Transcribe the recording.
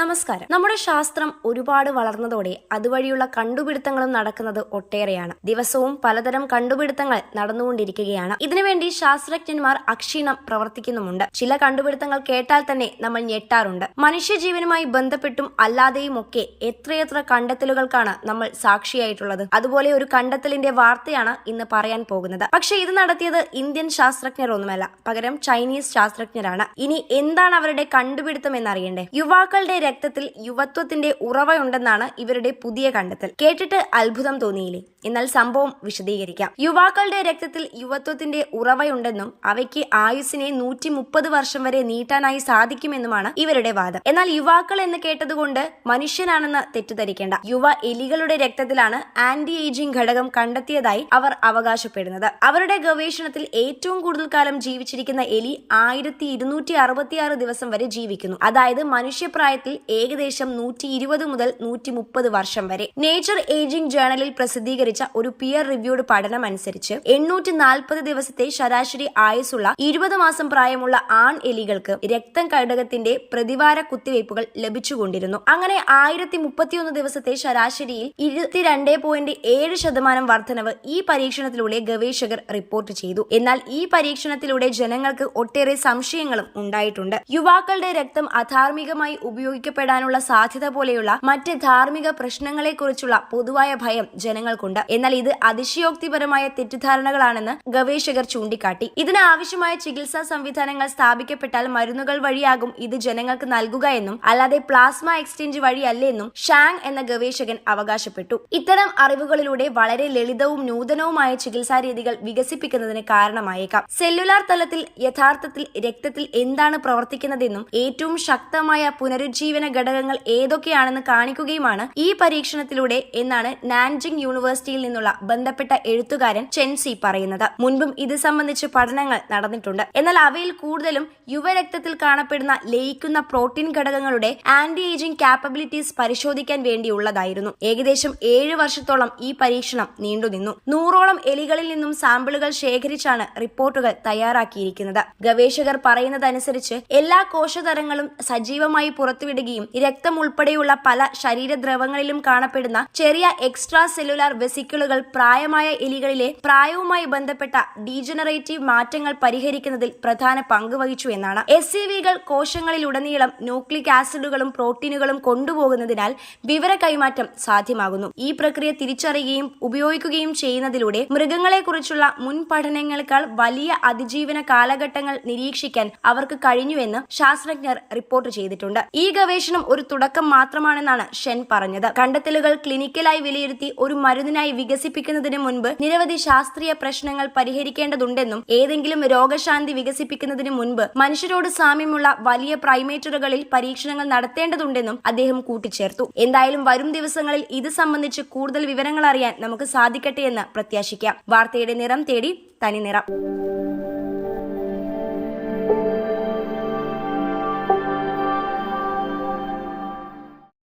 നമസ്കാരം. നമ്മുടെ ശാസ്ത്രം ഒരുപാട് വളർന്നതോടെ അതുവഴിയുള്ള കണ്ടുപിടുത്തങ്ങളും നടക്കുന്നത് ഒട്ടേറെയാണ്. ദിവസവും പലതരം കണ്ടുപിടുത്തങ്ങൾ നടന്നുകൊണ്ടിരിക്കുകയാണ്. ഇതിനുവേണ്ടി ശാസ്ത്രജ്ഞന്മാർ അക്ഷീണം പ്രവർത്തിക്കുന്നുമുണ്ട്. ചില കണ്ടുപിടുത്തങ്ങൾ കേട്ടാൽ തന്നെ നമ്മൾ ഞെട്ടാറുണ്ട്. മനുഷ്യജീവനുമായി ബന്ധപ്പെട്ടും അല്ലാതെയും ഒക്കെ എത്രയെത്ര കണ്ടെത്തലുകൾക്കാണ് നമ്മൾ സാക്ഷിയായിട്ടുള്ളത്. അതുപോലെ ഒരു കണ്ടെത്തലിന്റെ വാർത്തയാണ് ഇന്ന് പറയാൻ പോകുന്നത്. പക്ഷെ ഇത് നടത്തിയത് ഇന്ത്യൻ ശാസ്ത്രജ്ഞർ ഒന്നുമല്ല. പകരം ചൈനീസ് ശാസ്ത്രജ്ഞരാണ്. ഇനി എന്താണ് അവരുടെ കണ്ടുപിടുത്തം എന്നറിയണ്ടേ? യുവാക്കളുടെ രക്തത്തിൽ യുവത്വത്തിന്റെ ഉറവയുണ്ടെന്നാണ് ഇവരുടെ പുതിയ കണ്ടെത്തൽ. കേട്ടിട്ട് അത്ഭുതം തോന്നിയില്ലേ? എന്നാൽ സംഭവം വിശദീകരിക്കാം. യുവാക്കളുടെ രക്തത്തിൽ യുവത്വത്തിന്റെ ഉറവയുണ്ടെന്നും അവയ്ക്ക് ആയുസിനെ നൂറ്റി മുപ്പത് വർഷം വരെ നീട്ടാനായി സാധിക്കുമെന്നുമാണ് ഇവരുടെ വാദം. എന്നാൽ യുവാക്കൾ എന്ന് കേട്ടതുകൊണ്ട് മനുഷ്യനാണെന്ന് തെറ്റിദ്ധരിക്കേണ്ട. യുവ എലികളുടെ രക്തത്തിലാണ് ആന്റി ഏജിംഗ് ഘടകം കണ്ടെത്തിയതായി അവർ അവകാശപ്പെടുന്നത്. അവരുടെ ഗവേഷണത്തിൽ ഏറ്റവും കൂടുതൽ കാലം ജീവിച്ചിരിക്കുന്ന എലി ആയിരത്തി ദിവസം വരെ ജീവിക്കുന്നു. അതായത് മനുഷ്യപ്രായത്തിൽ ഏകദേശം നൂറ്റി ഇരുപത് മുതൽ നൂറ്റി മുപ്പത് വർഷം വരെ. നേച്ചർ ഏജിംഗ് ജേണലിൽ പ്രസിദ്ധീകരിച്ച ഒരു പിയർ റിവ്യൂഡ് പഠനം അനുസരിച്ച് എണ്ണൂറ്റി നാൽപ്പത് ദിവസത്തെ ശരാശരി ആയുസുള്ള ഇരുപത് മാസം പ്രായമുള്ള ആൺ എലികൾക്ക് രക്തം കടകത്തിന്റെ പ്രതിവാര കുത്തിവയ്പ്പുകൾ ലഭിച്ചുകൊണ്ടിരുന്നു. അങ്ങനെ ആയിരത്തി മുപ്പത്തിയൊന്ന് ദിവസത്തെ ശരാശരിയിൽ ഇരുപത്തിരണ്ട് പോയിന്റ് ഏഴ് ശതമാനം വർധനവ് ഈ പരീക്ഷണത്തിലൂടെ ഗവേഷകർ റിപ്പോർട്ട് ചെയ്തു. എന്നാൽ ഈ പരീക്ഷണത്തിലൂടെ ജനങ്ങൾക്ക് ഒട്ടേറെ സംശയങ്ങളും ഉണ്ടായിട്ടുണ്ട്. യുവാക്കളുടെ രക്തം അധാർമികമായി ഉപയോഗിക്കപ്പെടാനുള്ള സാധ്യത പോലെയുള്ള മറ്റ് ധാർമ്മിക പ്രശ്നങ്ങളെക്കുറിച്ചുള്ള പൊതുവായ ഭയം ജനങ്ങൾക്കുണ്ട്. എന്നാൽ ഇത് അതിശയോക്തിപരമായ തെറ്റിദ്ധാരണകളാണെന്ന് ഗവേഷകർ ചൂണ്ടിക്കാട്ടി. ഇതിന് ആവശ്യമായ ചികിത്സാ സംവിധാനങ്ങൾ സ്ഥാപിക്കപ്പെട്ടാൽ മരുന്നുകൾ വഴിയാകും ഇത് ജനങ്ങൾക്ക് നൽകുക എന്നും അല്ലാതെ പ്ലാസ്മ എക്സ്ചേഞ്ച് വഴിയല്ലെന്നും ഷാങ് എന്ന ഗവേഷകൻ അവകാശപ്പെട്ടു. ഇത്തരം അറിവുകളിലൂടെ വളരെ ലളിതവും നൂതനവുമായ ചികിത്സാ രീതികൾ വികസിപ്പിക്കുന്നതിന് കാരണമായേക്കാം. സെല്ലുലാർ തലത്തിൽ യഥാർത്ഥത്തിൽ രക്തത്തിൽ എന്താണ് പ്രവർത്തിക്കുന്നതെന്നും ഏറ്റവും ശക്തമായ പുനരുജ്ജീവന ഘടകങ്ങൾ ഏതൊക്കെയാണെന്ന് കാണിക്കുകയുമാണ് ഈ പരീക്ഷണത്തിലൂടെ എന്നാണ് നാൻജിങ് യൂണിവേഴ്സിറ്റിയിൽ നിന്നുള്ള ബന്ധപ്പെട്ട എഴുത്തുകാരൻ ചെൻസി പറയുന്നത്. മുൻപും ഇത് സംബന്ധിച്ച് പഠനങ്ങൾ നടന്നിട്ടുണ്ട്. എന്നാൽ അവയിൽ കൂടുതലും യുവരക്തത്തിൽ കാണപ്പെടുന്ന ലയിക്കുന്ന പ്രോട്ടീൻ ഘടകങ്ങളുടെ ആന്റി ഏജിംഗ് കാപ്പബിലിറ്റീസ് പരിശോധിക്കാൻ വേണ്ടിയുള്ളതായിരുന്നു. ഏകദേശം ഏഴ് വർഷത്തോളം ഈ പരീക്ഷണം നീണ്ടുനിന്നു. നൂറോളം എലികളിൽ നിന്നും സാമ്പിളുകൾ ശേഖരിച്ചാണ് റിപ്പോർട്ടുകൾ തയ്യാറാക്കിയിരിക്കുന്നത്. ഗവേഷകർ പറയുന്നതനുസരിച്ച് എല്ലാ കോശതരങ്ങളും സജീവമായി പുറത്തുവിടുകയും രക്തം ഉൾപ്പെടെയുള്ള പല ശരീരദ്രവങ്ങളിലും കാണപ്പെടുന്ന ചെറിയ എക്സ്ട്രാ സെല്ലുലാർ വെസിക്കിളുകൾ പ്രായമായ എലികളിലെ പ്രായവുമായി ബന്ധപ്പെട്ട ഡീജനറേറ്റീവ് മാറ്റങ്ങൾ പരിഹരിക്കുന്നതിൽ പ്രധാന പങ്ക് വഹിച്ചു എന്നാണ്. എസ് സി വികൾ കോശങ്ങളിലുടനീളം ന്യൂക്ലിക് ആസിഡുകളും പ്രോട്ടീനുകളും കൊണ്ടുപോകുന്നതിനാൽ വിവര കൈമാറ്റം സാധ്യമാകുന്നു. ഈ പ്രക്രിയ തിരിച്ചറിയുകയും ഉപയോഗിക്കുകയും ചെയ്യുന്നതിലൂടെ മൃഗങ്ങളെക്കുറിച്ചുള്ള മുൻ പഠനങ്ങളെക്കാൾ വലിയ അതിജീവന കാലഘട്ടങ്ങൾ നിരീക്ഷിക്കാൻ അവർക്ക് കഴിഞ്ഞുവെന്ന് ശാസ്ത്രജ്ഞർ റിപ്പോർട്ട് ചെയ്തിട്ടുണ്ട്. ഈ ഗവേഷണം ഒരു തുടക്കം മാത്രമാണെന്നാണ് ഷെൻ പറഞ്ഞത്. കണ്ടെത്തലുകൾ ക്ലിനിക്കലായി വിലയിരുത്തി ഒരു മരുന്നിനായി വികസിപ്പിക്കുന്നതിന് മുൻപ് നിരവധി ശാസ്ത്രീയ പ്രശ്നങ്ങൾ പരിഹരിക്കേണ്ടതുണ്ടെന്നും ഏതെങ്കിലും രോഗശാന്തി വികസിപ്പിക്കുന്നതിന് മുൻപ് മനുഷ്യരോട് സാമ്യമുള്ള വലിയ പ്രൈമേറ്ററുകളിൽ പരീക്ഷണങ്ങൾ നടത്തേണ്ടതുണ്ടെന്നും അദ്ദേഹം കൂട്ടിച്ചേർത്തു. എന്തായാലും വരും ദിവസങ്ങളിൽ ഇത് സംബന്ധിച്ച് കൂടുതൽ വിവരങ്ങൾ അറിയാൻ നമുക്ക് സാധിക്കട്ടെ എന്ന് പ്രത്യാശിക്കാം. വാർത്തയുടെ നിറം തേടി തനി നിറം.